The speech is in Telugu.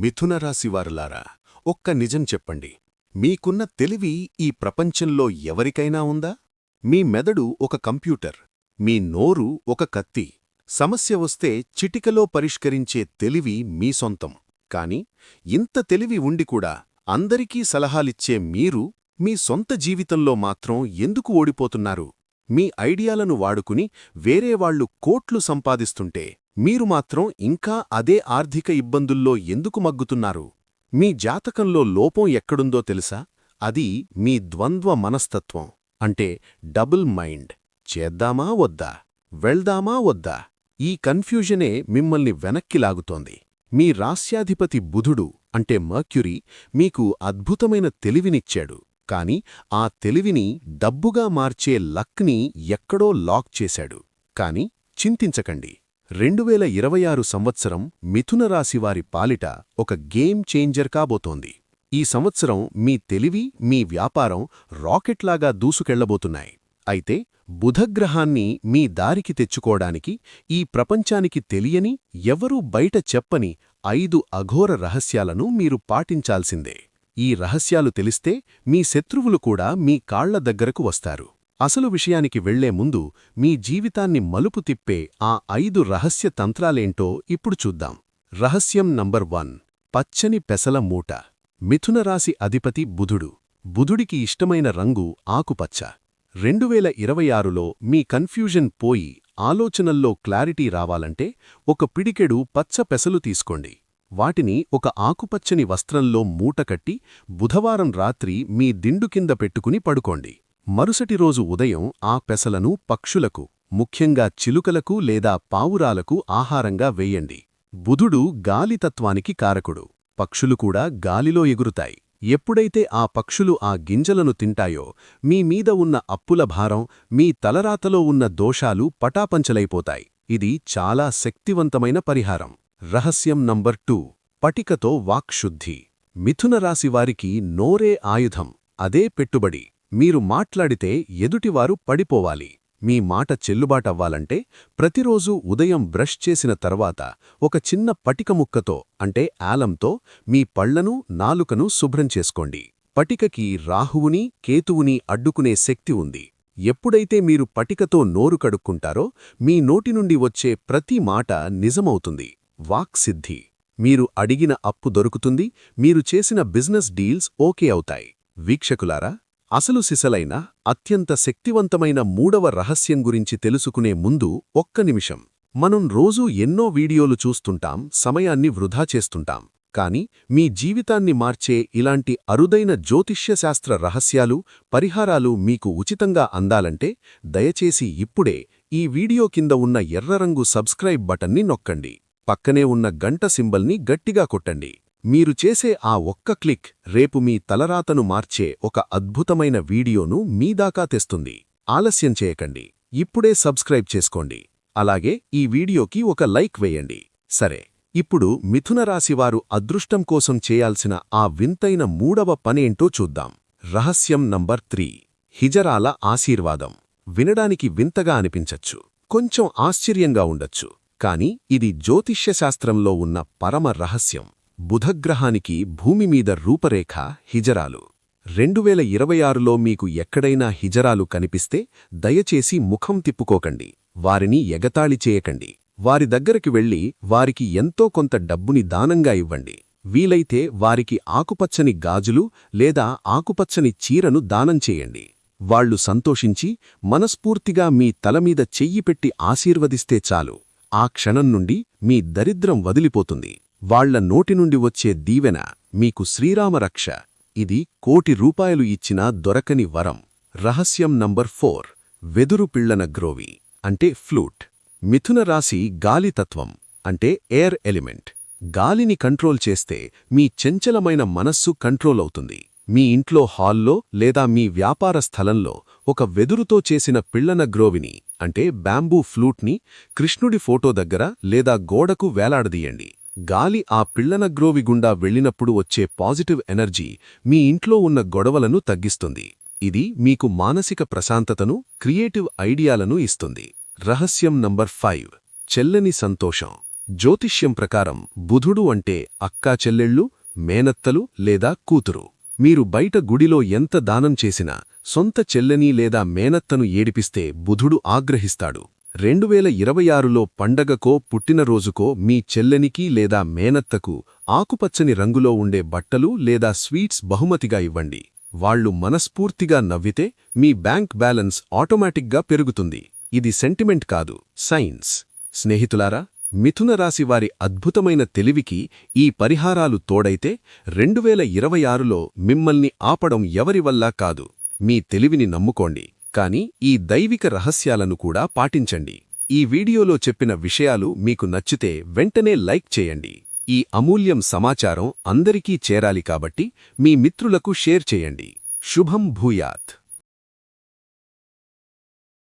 మిథున రాశివారులారా ఒక్క నిజం చెప్పండి. మీకున్న తెలివి ఈ ప్రపంచంలో ఎవరికైనా ఉందా? మీ మెదడు ఒక కంప్యూటర్ మీ నోరు ఒక కత్తి. సమస్య వస్తే చిటికలో పరిష్కరించే తెలివి మీ సొంతం. కాని ఇంత తెలివి ఉండి కూడా అందరికీ సలహాలిచ్చే మీరు మీ సొంత జీవితంలో మాత్రం ఎందుకు ఓడిపోతున్నారు? మీ ఐడియాలను వాడుకుని వేరేవాళ్ళు కోట్లు సంపాదిస్తుంటే మీరు మాత్రం ఇంకా అదే ఆర్థిక ఇబ్బందుల్లో ఎందుకు మగ్గుతున్నారు? మీ జాతకంలో లోపం ఎక్కడుందో తెలుసా? అది మీ ద్వంద్వ మనస్తత్వం. అంటే డబుల్ మైండ్. చేద్దామా వద్దా? వెళ్దామా వద్దా? ఈ కన్ఫ్యూజనే మిమ్మల్ని వెనక్కి లాగుతోంది. మీ రాస్యాధిపతి బుధుడు అంటే మర్క్యురీ మీకు అద్భుతమైన తెలివినిచ్చాడు. కాని ఆ తెలివిని డబ్బుగా మార్చే లక్ని ఎక్కడో లాక్ చేశాడు. కాని చింతించకండి. రెండువేల ఇరవై ఆరు సంవత్సరం మిథున రాశివారి పాలిట ఒక గేమ్ చేంజర్ కాబోతోంది. ఈ సంవత్సరం మీ తెలివి మీ వ్యాపారం రాకెట్లాగా దూసుకెళ్ళబోతున్నాయి. అయితే బుధగ్రహాన్ని మీ దారికి తెచ్చుకోడానికి ఈ ప్రపంచానికి తెలియని ఎవరూ బయట చెప్పని ఐదు అఘోర రహస్యాలను మీరు పాటించాల్సిందే. ఈ రహస్యాలు తెలిస్తే మీ శత్రువులు కూడా మీ కాళ్ళ దగ్గరకు వస్తారు. అసలు విషయానికి వెళ్ళే ముందు మీ జీవితాన్ని మలుపు తిప్పే ఆ ఐదు రహస్య తంత్రాలేంటో ఇప్పుడు చూద్దాం. రహస్యం నంబర్ వన్. పచ్చని పెసల మూట. మిథునరాశి అధిపతి బుధుడు. బుధుడికి ఇష్టమైన రంగు ఆకుపచ్చ. రెండువేల ఇరవై ఆరులో మీ కన్ఫ్యూజన్ పోయి ఆలోచనల్లో క్లారిటీ రావాలంటే ఒక పిడికెడు పచ్చ పెసలు తీసుకోండి. వాటిని ఒక ఆకుపచ్చని వస్త్రంలో మూటకట్టి బుధవారం రాత్రి మీ దిండు కింద పెట్టుకుని పడుకోండి. మరుసటి రోజు ఉదయం ఆ పెసలను పక్షులకు ముఖ్యంగా చిలుకలకు లేదా పావురాలకు ఆహారంగా వేయండి. బుధుడు గాలితత్వానికి కారకుడు. పక్షులు కూడా గాలిలో ఎగురుతాయి. ఎప్పుడైతే ఆ పక్షులు ఆ గింజలను తింటాయో మీ మీద ఉన్న అప్పుల భారం మీ తలరాతలో ఉన్న దోషాలు పటాపంచలైపోతాయి. ఇది చాలా శక్తివంతమైన పరిహారం. రహస్యం నంబర్ టూ. పటికతో వాక్శుద్ధి. మిథునరాశివారికి నోరే ఆయుధం. అదే పెట్టుబడి. మీరు మాట్లాడితే ఎదుటివారు పడిపోవాలి. మీ మాట చెల్లుబాటవ్వాలంటే ప్రతిరోజూ ఉదయం బ్రష్ చేసిన తర్వాత ఒక చిన్న పటిక ముక్కతో అంటే ఆలంతో మీ పళ్ళను నాలుకను శుభ్రం చేసుకోండి. పటికకి రాహువుని కేతువుని అడ్డుకునే శక్తి ఉంది. ఎప్పుడైతే మీరు పటికతో నోరు కడుక్కుంటారో మీ నోటి నుండి వచ్చే ప్రతి మాట నిజమవుతుంది. వాక్సిద్ధి మీరు అడిగిన అప్పు దొరుకుతుంది. మీరు చేసిన బిజినెస్ డీల్స్ ఓకే అవుతాయి. వీక్షకులారా అసలు సిసలైన అత్యంత శక్తివంతమైన మూడవ రహస్యం గురించి తెలుసుకునే ముందు ఒక్క నిమిషం. మనం రోజూ ఎన్నో వీడియోలు చూస్తుంటాం సమయాన్ని వృధా చేస్తుంటాం. కాని మీ జీవితాన్ని మార్చే ఇలాంటి అరుదైన జ్యోతిష్యశాస్త్ర రహస్యాలు పరిహారాలు మీకు ఉచితంగా అందాలంటే దయచేసి ఇప్పుడే ఈ వీడియో కింద ఉన్న ఎర్రరంగు సబ్స్క్రైబ్ బటన్ని నొక్కండి. పక్కనే ఉన్న గంట సింబల్ని గట్టిగా కొట్టండి. మీరు చేసే ఆ ఒక్క క్లిక్ రేపు మీ తలరాతను మార్చే ఒక అద్భుతమైన వీడియోను మీదాకా తెస్తుంది. ఆలస్యం చేయకండి. ఇప్పుడే సబ్స్క్రైబ్ చేసుకోండి. అలాగే ఈ వీడియోకి ఒక లైక్ వేయండి. సరే ఇప్పుడు మిథునరాశివారు అదృష్టం కోసం చేయాల్సిన ఆ వింతైన మూడవ పనేంటో చూద్దాం. రహస్యం నంబర్ త్రీ. హిజరాల ఆశీర్వాదం. వినడానికి వింతగా అనిపించచ్చు. కొంచెం ఆశ్చర్యంగా ఉండొచ్చు. కాని ఇది జ్యోతిష్యశాస్త్రంలో ఉన్న పరమ రహస్యం. బుధగ్రహానికి భూమిమీద రూపరేఖ హిజరాలు. రెండువేల ఇరవై ఆరులో మీకు ఎక్కడైనా హిజరాలు కనిపిస్తే దయచేసి ముఖం తిప్పుకోకండి వారిని ఎగతాళి చేయకండి. వారి దగ్గరికి వెళ్ళి వారికి ఎంతో కొంత డబ్బుని దానంగా ఇవ్వండి. వీలైతే వారికి ఆకుపచ్చని గాజులు లేదా ఆకుపచ్చని చీరను దానం చేయండి. వాళ్ళు సంతోషించి మనస్ఫూర్తిగా మీ తలమీద చెయ్యి పెట్టి ఆశీర్వదిస్తే చాలు. ఆ క్షణం నుండి మీ దరిద్రం వదిలిపోతుంది. వాళ్ళ నోటి నుండి వచ్చే దీవెన మీకు శ్రీరామరక్ష ఇది కోటి రూపాయలు ఇచ్చినా దొరకని వరం. రహస్యం నంబర్ ఫోర్. వెదురు పిళ్ళన గ్రోవి. అంటే ఫ్లూట్. మిథున రాశి గాలితత్వం అంటే ఎయిర్ ఎలిమెంట్. గాలిని కంట్రోల్ చేస్తే మీ చెంచలమైన మనస్సు కంట్రోల్ అవుతుంది. మీ ఇంట్లో హాల్లో లేదా మీ వ్యాపార స్థలంలో ఒక వెదురుతో చేసిన పిళ్ళన గ్రోవిని అంటే బ్యాంబూ ఫ్లూట్ని కృష్ణుడి ఫోటో దగ్గర లేదా గోడకు వేలాడదీయండి. గాలి ఆ పిళ్ళనగ్రోవి గుండా వెళ్ళినప్పుడు వచ్చే పాజిటివ్ ఎనర్జీ మీ ఇంట్లో ఉన్న గొడవలను తగ్గిస్తుంది. ఇది మీకు మానసిక ప్రశాంతతను క్రియేటివ్ ఐడియాలను ఇస్తుంది. రహస్యం నంబర్ ఫైవ్. చెల్లని సంతోషం. జ్యోతిష్యం ప్రకారం బుధుడు అంటే అక్కా చెల్లెళ్ళు మేనత్తలు లేదా కూతురు. మీరు బయట గుడిలో ఎంత దానం చేసినా సొంత చెల్లెని లేదా మేనత్తను ఏడిపిస్తే బుధుడు ఆగ్రహిస్తాడు. రెండువేల ఇరవై ఆరులో పండగకో పుట్టినరోజుకో మీ చెల్లెనికి లేదా మేనత్తకు ఆకుపచ్చని రంగులో ఉండే బట్టలు లేదా స్వీట్స్ బహుమతిగా ఇవ్వండి. వాళ్ళు మనస్ఫూర్తిగా నవ్వితే మీ బ్యాంక్ బ్యాలెన్స్ ఆటోమేటిక్గా పెరుగుతుంది. ఇది సెంటిమెంట్ కాదు సైన్స్. స్నేహితులారా మిథున రాశి వారి అద్భుతమైన తెలివికి ఈ పరిహారాలు తోడైతే రెండువేల ఇరవై ఆరులో మిమ్మల్ని ఆపడం ఎవరివల్లా కాదు. మీ తెలివిని నమ్ముకోండి. కానీ ఈ దైవిక రహస్యాలను కూడా పాటించండి. ఈ వీడియోలో చెప్పిన విషయాలు మీకు నచ్చితే వెంటనే లైక్ చేయండి. ఈ అమూల్యం సమాచారం అందరికీ చేరాలి కాబట్టి మీ మిత్రులకు షేర్ చేయండి. శుభం భూయాత్.